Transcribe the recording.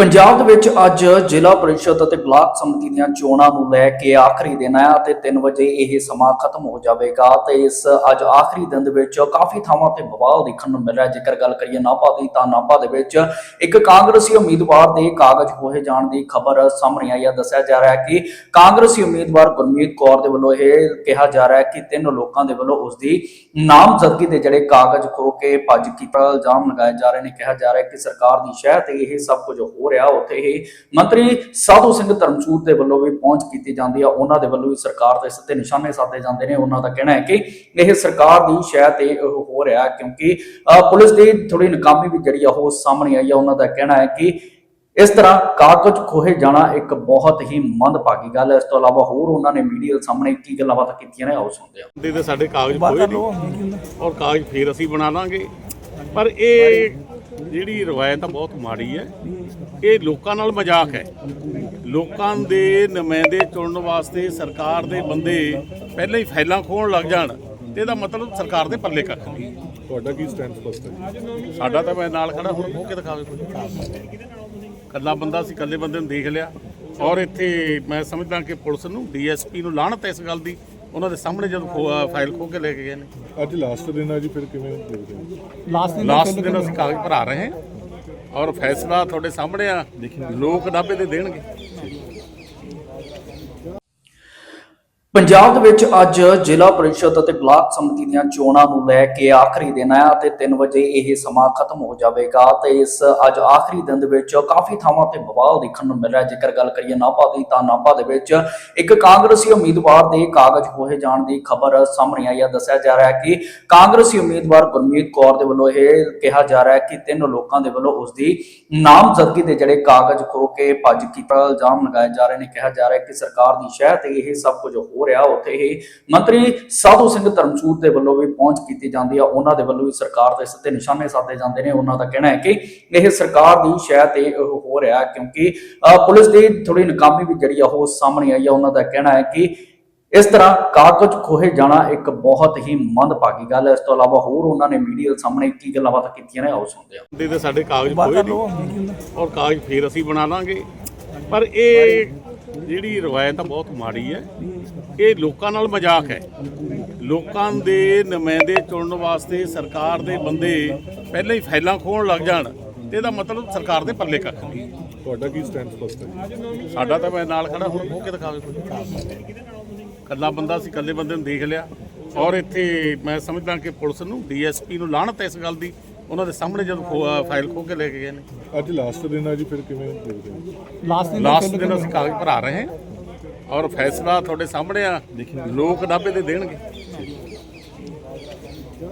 ਪੰਜਾਬ ਦੇ ਵਿੱਚ ਅੱਜ ਜ਼ਿਲ੍ਹਾ ਪਰਿਸ਼ਦ ਅਤੇ ਬਲਾਕ ਸਮਿਤੀ ਦੀਆਂ ਚੋਣਾਂ ਨੂੰ ਲੈ ਕੇ ਆਖਰੀ ਦਿਨ ਹੈ ਅਤੇ 3 ਵਜੇ ਇਹ ਸਮਾਂ ਖਤਮ ਹੋ ਜਾਵੇਗਾ ਤੇ ਇਸ ਅੱਜ ਆਖਰੀ ਦਿਨ ਦੇ ਵਿੱਚ ਕਾਫੀ ਥਾਵਾਂ ਤੇ ਬਵਾਲ ਦੇਖਣ ਨੂੰ ਮਿਲ ਰਿਹਾ ਜੇਕਰ ਗੱਲ ਕਰੀਏ ਨਾਭਾ ਦੀ, ਤਾਂ ਨਾਭਾ ਦੇ ਵਿੱਚ ਇੱਕ ਕਾਂਗਰਸੀ ਉਮੀਦਵਾਰ ਦੇ ਕਾਗਜ਼ ਹੋਏ ਜਾਣ ਦੀ ਖਬਰ ਸਾਹਮਣੇ ਆਈ ਹੈ। ਦੱਸਿਆ ਜਾ ਰਿਹਾ ਹੈ ਕਿ ਕਾਂਗਰਸੀ ਉਮੀਦਵਾਰ ਗੁਰਮੀਤ ਕੌਰ ਦੇ ਵੱਲੋਂ ਇਹ ਕਿਹਾ ਜਾ ਰਿਹਾ ਹੈ ਕਿ ਤਿੰਨ ਲੋਕਾਂ ਦੇ ਵੱਲੋਂ ਉਸ ਦੀ ਨਾਮਜ਼ਦਗੀ ਦੇ ਜਿਹੜੇ ਕਾਗਜ਼ ਖੋ ਕੇ ਭੱਜ ਕੀਤਾ ਇਲਜ਼ਾਮ ਲਗਾਏ ਜਾ ਰਹੇ ਨੇ। ਕਿਹਾ ਜਾ ਰਿਹਾ ਹੈ ਕਿ ਸਰਕਾਰ ਦੀ ਸ਼ਹਿ ਤੇ ਇਹ ਸਭ ਕੁਝ ਹੋ ਰਿਹਾ ਉੱਥੇ ਹੀ। ਮੰਤਰੀ ਸਾਧੂ ਸਿੰਘ ਧਰਮਸੂਰ ਦੇ ਵੱਲੋਂ ਵੀ ਪਹੁੰਚ ਕੀਤੀ ਜਾਂਦੀ ਆ। ਉਹਨਾਂ ਦੇ ਵੱਲੋਂ ਵੀ ਸਰਕਾਰ ਤੇ ਸਿੱਧੇ ਨਿਸ਼ਾਨੇ ਸਾਧੇ ਜਾਂਦੇ ਨੇ। ਉਹਨਾਂ ਦਾ ਕਹਿਣਾ ਹੈ ਕਿ ਇਹ ਸਰਕਾਰ ਦੀ ਸ਼ਹਿ ਤੇ ਇਹ ਹੋ ਰਿਹਾ ਕਿਉਂਕਿ ਪੁਲਿਸ ਦੀ ਥੋੜੀ ਨਾਕਾਮੀ ਵੀ ਜਿਹੜੀ ਆ ਉਹ ਸਾਹਮਣੇ ਆਈ ਆ। ਉਹਨਾਂ ਦਾ ਕਹਿਣਾ ਹੈ ਕਿ ਇਸ ਤਰ੍ਹਾਂ ਕਾਗਜ਼ ਖੋਹੇ ਜਾਣਾ ਇੱਕ ਬਹੁਤ ਹੀ ਮੰਦਭਾਗੀ ਗੱਲ ਹੈ। ਇਸ ਤੋਂ ਇਲਾਵਾ ਹੋਰ ਉਹਨਾਂ ਨੇ ਮੀਡੀਆ ਦੇ ਸਾਹਮਣੇ ਕੀ ਗੱਲਾਂ ਬਾਤਾਂ ਕੀਤੀਆਂ ਨੇ ਆਓ ਸੁਣਦੇ ਹਾਂ। ਦੇ ਤੇ ਸਾਡੇ ਕਾਗਜ਼ ਹੋਏ ਨਹੀਂ ਔਰ ਕਾਗਜ਼ ਫੇਰ ਅਸੀਂ ਬਣਾ ਲਾਂਗੇ। ਪਰ ਇਹ ਜਿਹੜੀ ਰਵਾਇਤ ਆ ਬਹੁਤ ਮਾੜੀ ਹੈ। ਇਹ ਲੋਕਾਂ ਨਾਲ ਮਜ਼ਾਕ ਹੈ। ਲੋਕਾਂ ਦੇ ਨੁਮਾਇੰਦੇ ਚੁਣਨ ਵਾਸਤੇ ਸਰਕਾਰ ਦੇ ਬੰਦੇ ਪਹਿਲਾਂ ਹੀ ਫਾਈਲਾਂ ਖੋਣ ਲੱਗ ਜਾਣ ਤੇ ਇਹਦਾ ਮਤਲਬ ਸਰਕਾਰ ਦੇ ਪੱਲੇ ਕੱਖ ਨਹੀਂ। ਤੁਹਾਡਾ ਕੀ ਸਟੈਂਡ ਸਪਸ਼ਟ ਹੈ? ਸਾਡਾ ਤਾਂ ਮੈਂ ਨਾਲ ਖੜਾ ਹੁਣ ਖੋ ਕੇ ਦਿਖਾਵੇ ਕੁਝ ਕੱਲਾ ਬੰਦਾ ਸੀ ਕੱਲੇ ਬੰਦੇ ਨੂੰ ਦੇਖ ਲਿਆ। ਔਰ ਇੱਥੇ ਮੈਂ ਸਮਝਦਾ ਕਿ ਪੁਲਿਸ ਨੂੰ ਡੀਐਸਪੀ ਨੂੰ ਲਾਹਣਤ ਇਸ ਗੱਲ ਦੀ। ਉਹਨਾਂ ਦੇ ਸਾਹਮਣੇ ਜਦੋਂ ਫਾਈਲ ਖੋ ਕੇ ਲੈ ਕੇ ਗਏ ਨੇ। ਅੱਜ ਲਾਸਟ ਦਿਨ ਹੈ ਜੀ ਫਿਰ ਕਿਵੇਂ ਦੇਖਦੇ ਹੋ? ਲਾਸਟ ਦਿਨ ਅਸੀਂ ਕਾਗਜ਼ ਭਰਾ ਰਹੇ ਹਾਂ ਔਰ ਫੈਸਲਾ ਤੁਹਾਡੇ ਸਾਹਮਣੇ ਆ। ਲੋਕ ਨਾਭੇ ਦੇ ਦੇਣਗੇ। ਪੰਜਾਬ ਦੇ ਵਿੱਚ ਅੱਜ ਜ਼ਿਲ੍ਹਾ ਪਰਿਸ਼ਦ ਅਤੇ ਬਲਾਕ ਸਮਿਤੀ ਦੀਆਂ ਚੋਣਾਂ ਨੂੰ ਲੈ ਕੇ ਆਖਰੀ ਦਿਨ ਹੈ ਅਤੇ 3 ਵਜੇ ਇਹ ਸਮਾਂ ਖਤਮ ਹੋ ਜਾਵੇਗਾ ਤੇ ਇਸ ਅੱਜ ਆਖਰੀ ਦਿਨ ਦੇ ਵਿੱਚ ਕਾਫੀ ਥਾਵਾਂ ਤੇ ਬਵਾਲ ਦੇਖਣ ਨੂੰ ਮਿਲ ਰਿਹਾ ਜੇਕਰ ਗੱਲ ਕਰੀਏ ਨਾਭਾ ਦੀ ਤਾਂ ਨਾਭਾ ਦੇ ਵਿੱਚ ਇੱਕ ਕਾਂਗਰਸੀ ਉਮੀਦਵਾਰ ਦੇ ਕਾਗਜ਼ ਹੋਏ ਜਾਣ ਦੀ ਖਬਰ ਸਾਹਮਣੇ ਆਈ ਹੈ। ਦੱਸਿਆ ਜਾ ਰਿਹਾ ਹੈ ਕਿ ਕਾਂਗਰਸੀ ਉਮੀਦਵਾਰ ਗੁਰਮੀਤ ਕੌਰ ਦੇ ਵੱਲੋਂ ਇਹ ਕਿਹਾ ਜਾ ਰਿਹਾ ਹੈ ਕਿ ਤਿੰਨ ਲੋਕਾਂ ਦੇ ਵੱਲੋਂ ਉਸ ਦੀ ਨਾਮਜ਼ਦਗੀ ਦੇ ਜਿਹੜੇ ਕਾਗਜ਼ ਖੋ ਕੇ ਭੱਜ ਕੀਤਾ ਇਲਜ਼ਾਮ ਲਗਾਏ ਜਾ ਰਹੇ ਨੇ। ਕਿਹਾ ਜਾ ਰਿਹਾ ਹੈ ਕਿ ਸਰਕਾਰ ਦੀ ਸ਼ਹਿ ਤੇ ਇਹ ਸਭ ਕੁਝ ਹੋ ਰਿਹਾ ਉੱਥੇ ਹੀ ਮੰਤਰੀ ਸਾਧੂ ਸਿੰਘ ਧਰਮਸੂਰ ਦੇ ਵੱਲੋਂ ਵੀ ਪਹੁੰਚ ਕੀਤੀ ਜਾਂਦੀ ਆ ਉਹਨਾਂ ਦੇ ਵੱਲੋਂ ਵੀ ਸਰਕਾਰ ਤੇ ਸਿੱਧੇ ਨਿਸ਼ਾਨੇ ਸਾਧੇ ਜਾਂਦੇ ਨੇ ਉਹਨਾਂ ਦਾ ਕਹਿਣਾ ਹੈ ਕਿ ਇਹ ਸਰਕਾਰ ਦੀ ਸ਼ਹਿ ਤੇ ਇਹ ਹੋ ਰਿਹਾ ਕਿਉਂਕਿ ਪੁਲਿਸ ਦੀ ਥੋੜੀ ਨਾਕਾਮੀ ਵੀ ਜਿਹੜੀ ਆ ਉਹ ਸਾਹਮਣੇ ਆਈ ਆ ਉਹਨਾਂ ਦਾ ਕਹਿਣਾ ਹੈ ਕਿ ਇਸ ਤਰ੍ਹਾਂ ਕਾਗਜ਼ ਖੋਹੇ ਜਾਣਾ ਇੱਕ ਬਹੁਤ ਹੀ ਮੰਦਭਾਗੀ ਗੱਲ ਹੈ। ਇਸ ਤੋਂ ਇਲਾਵਾ ਹੋਰ ਉਹਨਾਂ ਨੇ ਮੀਡੀਆ ਦੇ ਸਾਹਮਣੇ ਕੀ ਗੱਲਾਂ ਬਾਤਾਂ ਕੀਤੀਆਂ ਨੇ ਆਓ ਸੁਣਦੇ ਹਾਂ। ਦੇ ਤੇ ਸਾਡੇ ਕਾਗਜ਼ ਹੋਏ ਨਹੀਂ। ਔਰ ਕਾਗਜ਼ ਫੇਰ ਅਸੀਂ ਬਣਾ ਲਾਂਗੇ। ਪਰ ਇਹ ਜਿਹੜੀ ਰਵਾਇਤ ਆ ਬਹੁਤ ਮਾੜੀ ਹੈ। ਇਹ ਲੋਕਾਂ ਨਾਲ ਮਜ਼ਾਕ ਹੈ। ਲੋਕਾਂ ਦੇ ਨੁਮਾਇੰਦੇ ਚੁਣਨ ਵਾਸਤੇ ਸਰਕਾਰ ਦੇ ਬੰਦੇ ਪਹਿਲਾਂ ਹੀ ਫਾਈਲਾਂ ਖੋਣ ਲੱਗ ਜਾਣ ਤੇ ਇਹਦਾ ਮਤਲਬ ਸਰਕਾਰ ਦੇ ਪੱਲੇ ਕੱਖ ਨਹੀਂ। ਤੁਹਾਡਾ ਕੀ ਸਟੈਂਡ ਸਪਸ਼ਟ ਹੈ? ਸਾਡਾ ਤਾਂ ਮੈਂ ਨਾਲ ਖੜਾ ਹੁਣ ਖੋ ਕੇ ਦਿਖਾਵੇ ਕੁਝ ਕੱਲਾ ਬੰਦਾ ਸੀ ਕੱਲੇ ਬੰਦੇ ਨੂੰ ਦੇਖ ਲਿਆ। ਔਰ ਇੱਥੇ ਮੈਂ ਸਮਝਦਾ ਕਿ ਪੁਲਿਸ ਨੂੰ ਡੀਐਸਪੀ ਨੂੰ ਲਾਹਣਤ ਇਸ ਗੱਲ ਦੀ। ਉਹਨਾਂ ਦੇ ਸਾਹਮਣੇ ਜਦੋਂ ਫਾਈਲ ਖੋ ਕੇ ਲੈ ਕੇ ਗਏ ਨੇ। ਅੱਜ ਲਾਸਟ ਦਿਨ ਹੈ ਜੀ ਫਿਰ ਕਿਵੇਂ ਦੇਖਦੇ ਹੋ? ਲਾਸਟ ਦਿਨ ਅਸੀਂ ਕਾਗਜ਼ ਭਰਾ ਰਹੇ ਹਾਂ ਔਰ ਫੈਸਲਾ ਤੁਹਾਡੇ ਸਾਹਮਣੇ ਆ। ਲੋਕ ਨਾਭੇ ਦੇ ਦੇਣਗੇ।